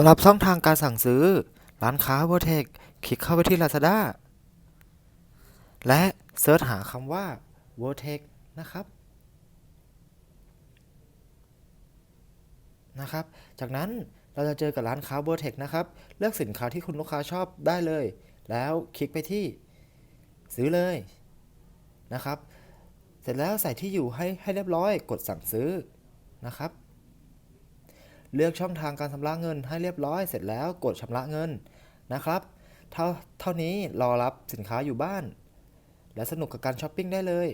ำหรับช่องทางการสั่งซื้อ ร้านค้า v o r t e x คลิกเข้าไปที่ Lazada และเซิร์ชหาคำว่า v o r t e x นะครับ นะครับ จากนั้นเราจะเจอกับร้านค้า v o r t e x นะครับ เลือกสินค้าที่คุณลูกค้าชอบได้เลย แล้วคลิกไปที่ซื้อเลยนะครับ เสร็จแล้วใส่ที่อยู่ให้ให้เรียบร้อย กดสั่งซื้อนะครับ เลือกช่องทางการชำระเงินให้เรียบร้อยเสร็จแล้วกดชำระเงินนะครับเท่าเท่านี้รอรับสินค้าอยู่บ้าน และสนุกกับการช้อปปิ้งได้เลย